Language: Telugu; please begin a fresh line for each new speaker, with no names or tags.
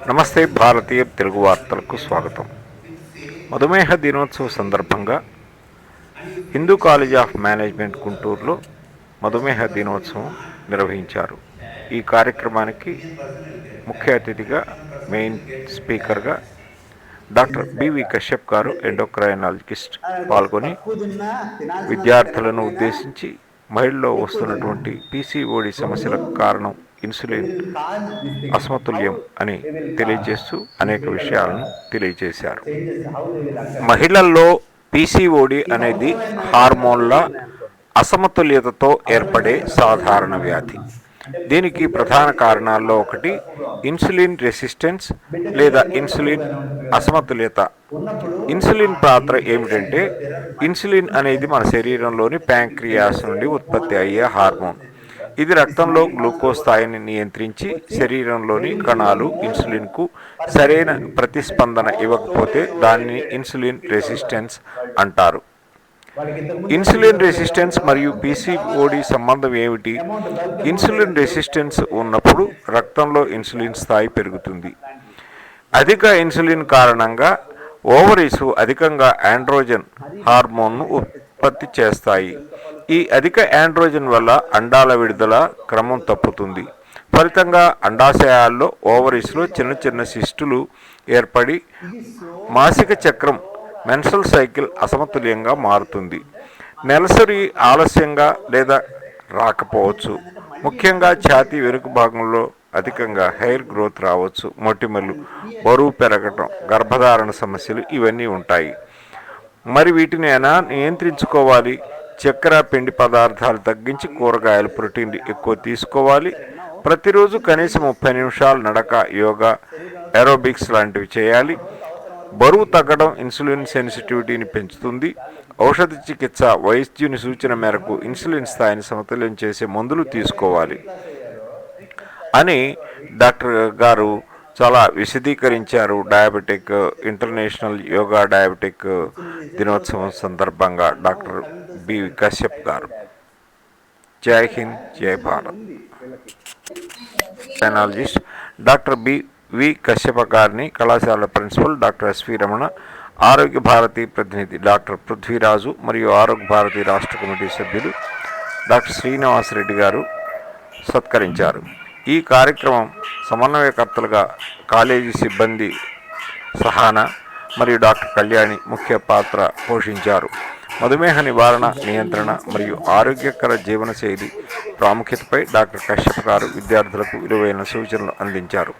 నమస్తే భారతీయ తెలుగు వార్తలకు స్వాగతం. మధుమేహ దినోత్సవ సందర్భంగా హిందూ కాలేజ్ ఆఫ్ మేనేజ్మెంట్ గుంటూరులో మధుమేహ దినోత్సవం నిర్వహించారు. ఈ కార్యక్రమానికి ముఖ్య అతిథిగా మెయిన్ స్పీకర్గా డాక్టర్ బివి కశ్యప్ గారు ఎండోక్రైనాలజిస్ట్ పాల్గొని విద్యార్థులను ఉద్దేశించి మహిళల్లో వస్తున్నటువంటి పీసీఓడి సమస్యలకు కారణం ఇన్సులిన్ అసమతుల్యం అని తెలియజేస్తూ అనేక విషయాలను తెలియజేశారు. మహిళల్లో పీసీఓడి అనేది హార్మోన్ల అసమతుల్యతతో ఏర్పడే సాధారణ వ్యాధి. దీనికి ప్రధాన కారణాల్లో ఒకటి ఇన్సులిన్ రెసిస్టెన్స్ లేదా ఇన్సులిన్ అసమతుల్యత. ఇన్సులిన్ పాత్ర ఏమిటంటే ఇన్సులిన్ అనేది మన శరీరంలోని ప్యాంక్రియాస్ నుండి ఉత్పత్తి అయ్యే హార్మోన్. ఇది రక్తంలో గ్లూకోజ్ స్థాయిని నియంత్రించి శరీరంలోని కణాలు ఇన్సులిన్కు సరైన ప్రతిస్పందన ఇవ్వకపోతే దానిని ఇన్సులిన్ రెసిస్టెన్స్ అంటారు. ఇన్సులిన్ రెసిస్టెన్స్ మరియు పీసీఓడి సంబంధం ఏమిటి? ఇన్సులిన్ రెసిస్టెన్స్ ఉన్నప్పుడు రక్తంలో ఇన్సులిన్ స్థాయి పెరుగుతుంది. అధిక ఇన్సులిన్ కారణంగా ఓవరీస్ అధికంగా ఆండ్రోజన్ హార్మోన్ను ఉత్పత్తి చేస్తాయి. ఈ అధిక యాండ్రోజన్ వల్ల అండాల విడుదల క్రమం తప్పుతుంది. ఫలితంగా అండాశయాల్లో ఓవరీస్లో చిన్న చిన్న సిస్టులు ఏర్పడి మాసిక చక్రం మెన్సల్ సైకిల్ అసమతుల్యంగా మారుతుంది. నెలసరి ఆలస్యంగా లేదా రాకపోవచ్చు. ముఖ్యంగా ఛాతీ వెనుక భాగంలో అధికంగా హెయిర్ గ్రోత్ రావచ్చు. మొటిమలు బరువు పెరగటం గర్భధారణ సమస్యలు ఇవన్నీ ఉంటాయి. మరి వీటిని ఎలా నియంత్రించుకోవాలి. చక్కెర పిండి పదార్థాలు తగ్గించి కూరగాయలు ప్రోటీన్లు ఎక్కువ తీసుకోవాలి. ప్రతిరోజు కనీసం ముప్పై నిమిషాలు నడక యోగా ఏరోబిక్స్ లాంటివి చేయాలి. బరువు తగ్గడం ఇన్సులిన్ సెన్సిటివిటీని పెంచుతుంది. ఔషధ చికిత్స వైద్యుని సూచన మేరకు ఇన్సులిన్ స్థాయిని సమతుల్యం చేసే మందులు తీసుకోవాలి. అని డాక్టర్ గారు చాలా విశదీకరించారు. డయాబెటిక్ ఇంటర్నేషనల్ యోగా డయాబెటిక్ దినోత్సవం సందర్భంగా డాక్టర్ బి. కశ్యప్ గారు. జై హింద్ జై Bharat. Sinologist doctor B. V. Kashyapa గారిని కళాశాల ప్రిన్సిపల్ డాక్టర్ ఎస్వి రమణ ఆరోగ్య భారతి ప్రతినిధి డాక్టర్ పృథ్వీరాజు మరియు ఆరోగ్య భారతి రాష్ట్ర కమిటీ సభ్యులు డాక్టర్ శ్రీనివాసరెడ్డి గారు సత్కరించారు. ఈ కార్యక్రమం సమన్వయకర్తలుగా కాలేజీ సిబ్బంది సహాన మరియు డాక్టర్ కళ్యాణి ముఖ్య పాత్ర పోషించారు. మధుమేహ నివారణ నియంత్రణ మరియు ఆరోగ్యకర జీవనశైలి ప్రాముఖ్యతపై డాక్టర్ కశ్యప్ గారు విద్యార్థులకు విలువైన సూచనలు అందించారు.